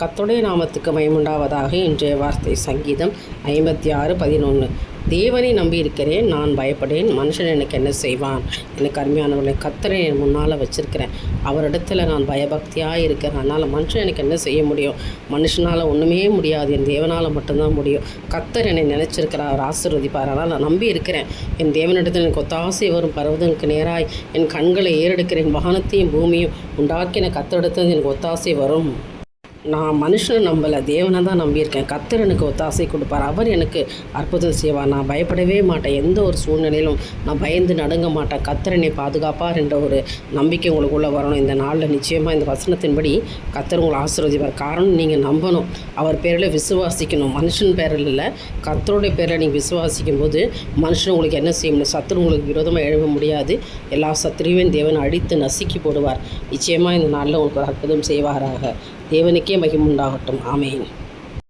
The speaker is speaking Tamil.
கத்தோடைய நாமத்துக்கு மயமுண்டாவதாக இன்றைய வார்த்தை சங்கீதம் ஐம்பத்தி ஆறு பதினொன்று தேவனை நம்பி இருக்கிறேன் நான் பயப்படேன் மனுஷன் எனக்கு என்ன செய்வான்? எனக்கு அருமையானவர்களை கத்தரை என் முன்னால் வச்சிருக்கிறேன். அவரிடத்துல நான் பயபக்தியாக இருக்கிறேன். அதனால் மனுஷன் எனக்கு என்ன செய்ய முடியும்? மனுஷனால் ஒன்றுமே முடியாது. என் தேவனால் மட்டும்தான் முடியும். கத்தர் என்னை நினச்சிருக்கிறார் அவர் ஆசீர்வதிப்பார். அதனால் நான் நம்பி இருக்கிறேன் என் தேவனிடத்தில் எனக்கு ஒத்தாசை வரும் பருவதற்கு நேராய் என் கண்களை ஏறெடுக்கிறேன். வானத்தையும் பூமியும் உண்டாக்கின கத்தரிடத்தில் எனக்கு ஒத்தாசை வரும். நான் மனுஷனை நம்பலை தேவனை தான் நம்பியிருக்கேன். கத்தர் எனக்கு ஒத்தாசை கொடுப்பார். அவர் எனக்கு அற்புதம் செய்வார். நான் பயப்படவே மாட்டேன். எந்த ஒரு சூழ்நிலையிலும் நான் பயந்து நடுங்க மாட்டேன். கத்தர் என்னை பாதுகாப்பார் என்ற ஒரு நம்பிக்கை உங்களுக்குள்ளே வரணும். இந்த நாளில் நிச்சயமாக இந்த வசனத்தின்படி கத்தர் உங்களை ஆசீர்வதிப்பார். காரணம் நீங்கள் நம்பணும். அவர் பேரில் விசுவாசிக்கணும். மனுஷன் பேரில் இல்லை கத்தருடைய பேரில் நீங்கள் விசுவாசிக்கும் போது மனுஷன் உங்களுக்கு என்ன செய்ய முடியும் சத்துரு உங்களுக்கு விரோதமாக எழுத முடியாது. எல்லா சத்துருவையும் தேவன் அடித்து நசுக்கி போடுவார். நிச்சயமாக இந்த நாளில் உங்களுக்கு அற்புதம் செய்வாராக. தேவனுக்கு மகிமுண்டாகட்டும். ஆமேன்.